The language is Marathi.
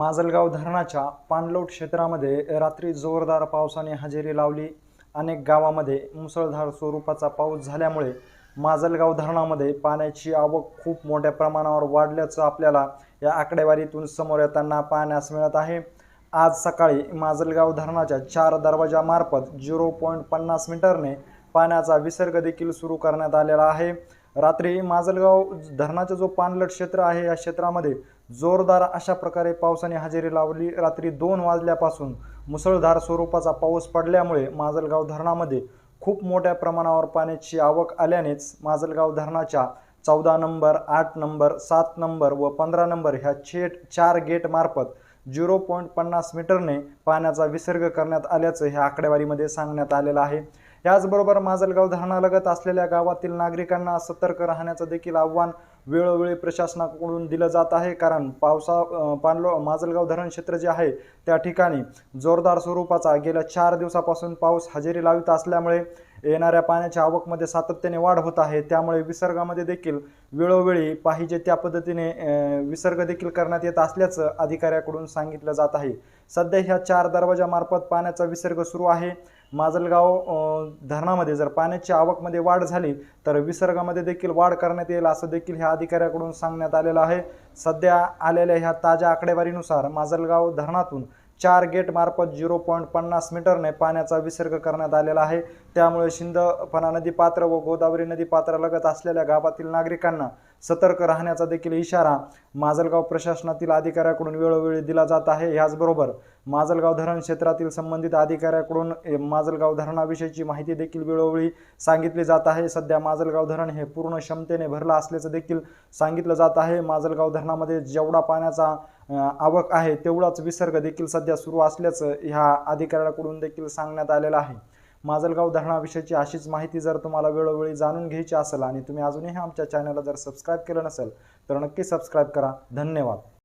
माजलगाव धरणाच्या पाणलोट क्षेत्रामध्ये रात्री जोरदार पावसाने हजेरी लावली. अनेक गावामध्ये मुसळधार स्वरूपाचा पाऊस झाल्यामुळे माजलगाव धरणामध्ये पाण्याची आवक खूप मोठ्या प्रमाणावर वाढल्याचं आपल्याला या आकडेवारीतून समोर येताना पाहण्यास मिळत आहे. आज सकाळी माजलगाव धरणाच्या चार दरवाजामार्फत झिरो पॉईंट पन्नास मीटरने पाण्याचा विसर्ग देखील सुरू करण्यात आलेला आहे. रात्री माजलगाव धरणाचा जो पाणलट क्षेत्र आहे या क्षेत्रामध्ये जोरदार अशा प्रकारे पावसाने हजेरी लावली. रात्री दोन वाजल्यापासून मुसळधार स्वरूपाचा पाऊस पडल्यामुळे माजलगाव धरणामध्ये खूप मोठ्या प्रमाणावर पाण्याची आवक आल्यानेच माजलगाव धरणाच्या चौदा नंबर आठ नंबर सात नंबर व पंधरा नंबर ह्या छेट चार गेटमार्फत झिरो पॉईंट पन्नास मीटरने पाण्याचा विसर्ग करण्यात आल्याचं ह्या आकडेवारीमध्ये सांगण्यात आलेलं आहे. याचबरोबर माजलगाव धरणालगत असलेल्या गावातील नागरिकांना सतर्क राहण्याचं देखील आव्हान वेळोवेळी प्रशासनाकडून दिलं जात आहे. कारण पावसा पाणलो माजलगाव धरण क्षेत्र जे आहे त्या ठिकाणी जोरदार स्वरूपाचा गेल्या चार दिवसापासून पाऊस हजेरी लावित असल्यामुळे येणाऱ्या पाण्याच्या आवकमध्ये सातत्याने वाढ होत आहे. त्यामुळे विसर्गामध्ये देखील वेळोवेळी पाहिजे त्या पद्धतीने विसर्ग देखील करण्यात येत असल्याचं अधिकाऱ्याकडून सांगितलं जात आहे. सध्या ह्या चार दरवाजामार्फत पाण्याचा विसर्ग सुरू आहे. माजलगाव धरणामध्ये जर पाण्याची आवकमध्ये वाढ झाली तर विसर्गामध्ये देखील वाढ करण्यात येईल असं देखील ह्या अधिकाऱ्याकडून सांगण्यात आलेलं आहे. सध्या आलेल्या ह्या ताज्या आकडेवारीनुसार माजलगाव धरणातून चार गेट मार्फत झिरो पॉईंट पन्नास मीटरने पाण्याचा विसर्ग करण्यात आलेला आहे. त्यामुळे शिंदफणा नदी पात्र व गोदावरी नदी पात्रालगत असलेल्या गावातील नागरिकांना सतर्क राहण्याचा देखील इशारा माजलगाव प्रशासनातील अधिकाऱ्याकडून वेळोवेळी दिला जात आहे. याचबरोबर माजलगाव धरण क्षेत्रातील संबंधित अधिकाऱ्याकडून ए, माजलगाव धरणाविषयीची माहिती देखील वेळोवेळी सांगितली जात आहे. सध्या माजलगाव धरण हे पूर्ण क्षमतेने भरलं असल्याचं देखील सांगितलं जात आहे. माजलगाव धरणामध्ये जेवढा पाण्याचा आवक आहे तेवढाच विसर्ग देखील सध्या सुरू असल्याचं ह्या अधिकाऱ्याकडून देखील सांगण्यात आलेलं आहे. माजलगाव धरणाविषयीची अशीच माहिती जर तुम्हाला वेळोवेळी जाणून घ्यायची असेल आणि तुम्ही अजूनही आमच्या चॅनलला जर सबस्क्राईब केलं नसेल तर नक्की सबस्क्राईब करा. धन्यवाद.